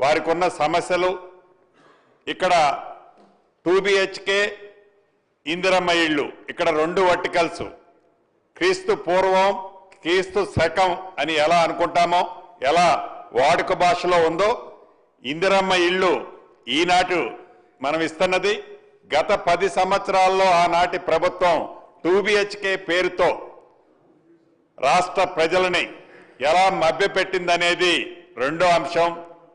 వారికి ఉన్న సమస్యలు ఇక్కడ టూ బిహెచ్కే ఇందిరమ్మ ఇళ్ళు ఇక్కడ రెండు వర్టికల్స్ క్రీస్తు పూర్వం క్రీస్తు శకం అని ఎలా అనుకుంటామో ఎలా వాడుక భాషలో ఉందో ఇందిరమ్మ ఇళ్ళు ఈనాటి మనం ఇస్తున్నది గత పది సంవత్సరాల్లో ఆనాటి ప్రభుత్వం టూ బిహెచ్కే పేరుతో రాష్ట్ర ప్రజలని ఎలా మభ్యపెట్టిందనేది రెండో అంశం.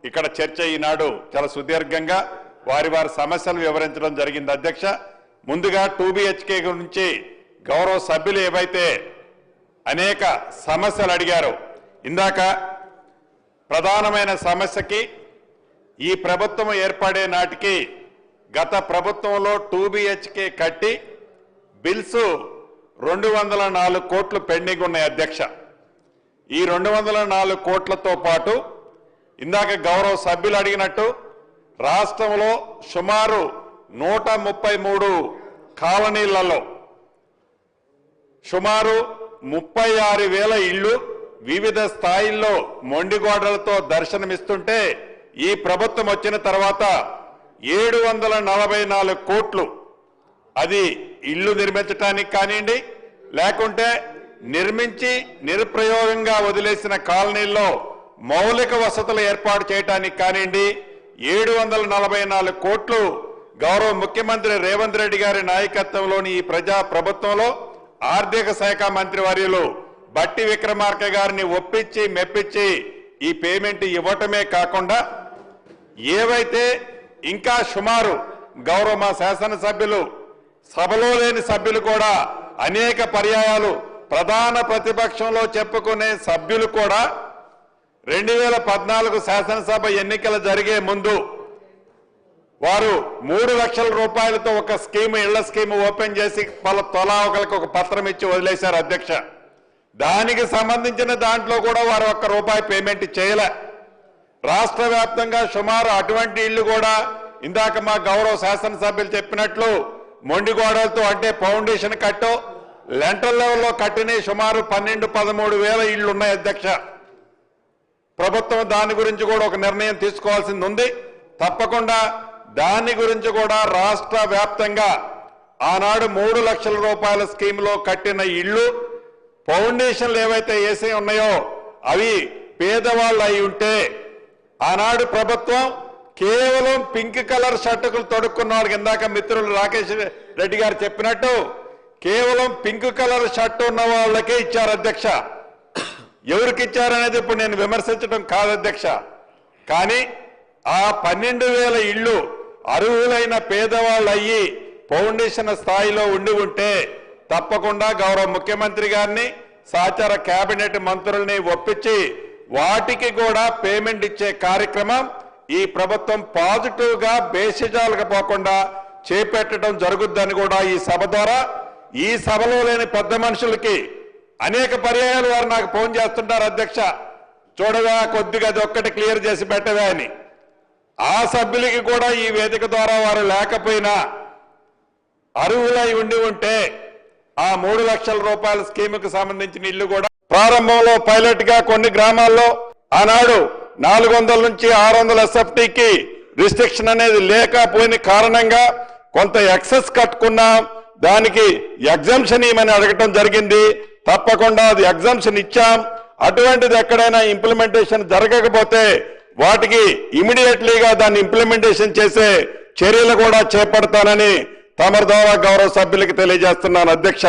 ఇక్కడ చర్చ ఈనాడు చాలా సుదీర్ఘంగా వారి వారి సమస్యలు వివరించడం జరిగింది. అధ్యక్ష ముందుగా టూ బిహెచ్కే గురించి గౌరవ సభ్యులు ఏవైతే అనేక సమస్యలు అడిగారు ఇందాక ప్రధానమైన సమస్యకి ఈ ప్రభుత్వం ఏర్పడే నాటికి గత ప్రభుత్వంలో టూ బిహెచ్కే కట్టి బిల్స్ రెండు వందల నాలుగు కోట్లు పెండింగ్ ఉన్నాయి అధ్యక్ష. ఈ రెండు వందల నాలుగు కోట్లతో పాటు ఇందాక గౌరవ సభ్యులు అడిగినట్టు రాష్ట్రంలో సుమారు నూట ముప్పై మూడు కాలనీలలో సుమారు ముప్పై ఆరు వేల ఇళ్ళు వివిధ స్థాయిల్లో మొండిగోడలతో దర్శనమిస్తుంటే ఈ ప్రభుత్వం వచ్చిన తర్వాత ఏడు వందల నలభై నాలుగు కోట్లు అది ఇల్లు నిర్మించడానికి కానివ్వండి లేకుంటే నిర్మించి నిరుప్రయోగంగా వదిలేసిన కాలనీల్లో మౌలిక వసతులు ఏర్పాటు చేయడానికి కానివ్వండి ఏడు వందల నలభై నాలుగు కోట్లు గౌరవ ముఖ్యమంత్రి రేవంత్ రెడ్డి గారి నాయకత్వంలోని ఈ ప్రజా ప్రభుత్వంలో ఆర్థిక శాఖ మంత్రి వర్యులు బట్టి విక్రమార్క గారిని ఒప్పించి మెప్పించి ఈ పేమెంట్ ఇవ్వటమే కాకుండా ఏవైతే ఇంకా సుమారు గౌరవ మా శాసనసభ్యులు సభలో లేని సభ్యులు కూడా అనేక పర్యాయాలు ప్రధాన ప్రతిపక్షంలో చెప్పుకునే సభ్యులు కూడా రెండు వేల పద్నాలుగు శాసనసభ ఎన్నికలు జరిగే ముందు వారు మూడు లక్షల రూపాయలతో ఒక స్కీమ్ ఇళ్ళ స్కీమ్ ఓపెన్ చేసి వాళ్ళ తొలా ఒకరికి ఒక పత్రం ఇచ్చి వదిలేశారు అధ్యక్ష. దానికి సంబంధించిన దాంట్లో కూడా వారు ఒక్క రూపాయి పేమెంట్ చేయలే. రాష్ట్ర వ్యాప్తంగా సుమారు అటువంటి ఇళ్ళు కూడా ఇందాక మా గౌరవ శాసనసభ్యులు చెప్పినట్లు మొండిగోడలతో అంటే ఫౌండేషన్ కట్టో లెంటర్ లెవెల్లో కట్టిన సుమారు పన్నెండు పదమూడు వేల ఇళ్ళు ఉన్నాయి అధ్యక్ష. ప్రభుత్వం దాని గురించి కూడా ఒక నిర్ణయం తీసుకోవాల్సింది ఉంది తప్పకుండా దాని గురించి కూడా రాష్ట్ర వ్యాప్తంగా ఆనాడు మూడు లక్షల రూపాయల స్కీమ్లో కట్టిన ఇళ్ళు ఫౌండేషన్లు ఏవైతే వేసి ఉన్నాయో అవి పేదవాళ్ళు అయి ఉంటే ఆనాడు ప్రభుత్వం కేవలం పింక్ కలర్ షర్టుకులు తొడుక్కున్న వాళ్ళకి ఇందాక మిత్రులు రాకేష్ రెడ్డి గారు చెప్పినట్టు కేవలం పింక్ కలర్ షర్ట్ ఉన్న వాళ్ళకే ఇచ్చారు అధ్యక్ష. ఎవరికి ఇచ్చారనేది ఇప్పుడు నేను విమర్శించడం కాదు అధ్యక్ష. కానీ ఆ పన్నెండు వేల ఇళ్ళు అర్హులైన పేదవాళ్ళు అయ్యి ఫౌండేషన్ స్థాయిలో ఉండి ఉంటే తప్పకుండా గౌరవ ముఖ్యమంత్రి గారిని సహచార కేబినెట్ మంత్రుల్ని ఒప్పించి వాటికి కూడా పేమెంట్ ఇచ్చే కార్యక్రమం ఈ ప్రభుత్వం పాజిటివ్గా బేసిజాలకు పోకుండా చేపట్టడం జరుగుద్దని కూడా ఈ సభ ద్వారా ఈ సభలో లేని పెద్ద మనుషులకి అనేక పర్యాయాలు వారు నాకు ఫోన్ చేస్తుంటారు అధ్యక్ష. చూడగా కొద్దిగా అది ఒక్కటి క్లియర్ చేసి పెట్టవే అని. ఆ సభ్యులకి కూడా ఈ వేదిక ద్వారా వారు లేకపోయినా అర్హులై ఉండి ఉంటే ఆ మూడు లక్షల రూపాయల స్కీముకు సంబంధించిన ఇల్లు కూడా ప్రారంభంలో పైలట్గా కొన్ని గ్రామాల్లో ఆనాడు నాలుగు వందల నుంచి ఆరు వందల ఎస్ఎఫ్టీకి రిస్ట్రిక్షన్ అనేది లేకపోయిన కారణంగా కొంత ఎక్సెస్ కట్టుకున్నా. దానికి ఎగ్జామ్షన్ ఇవ్వమని అడగటం జరిగింది. తప్పకుండా అది ఎగ్జంప్షన్ ఇచ్చాం. అటువంటిది ఎక్కడైనా ఇంప్లిమెంటేషన్ జరగకపోతే వాటికి ఇమీడియట్లీగా దాన్ని ఇంప్లిమెంటేషన్ చేసే చర్యలు కూడా చేపడతానని తమరి ద్వారా గౌరవ సభ్యులకి తెలియజేస్తున్నాను. అధ్యక్ష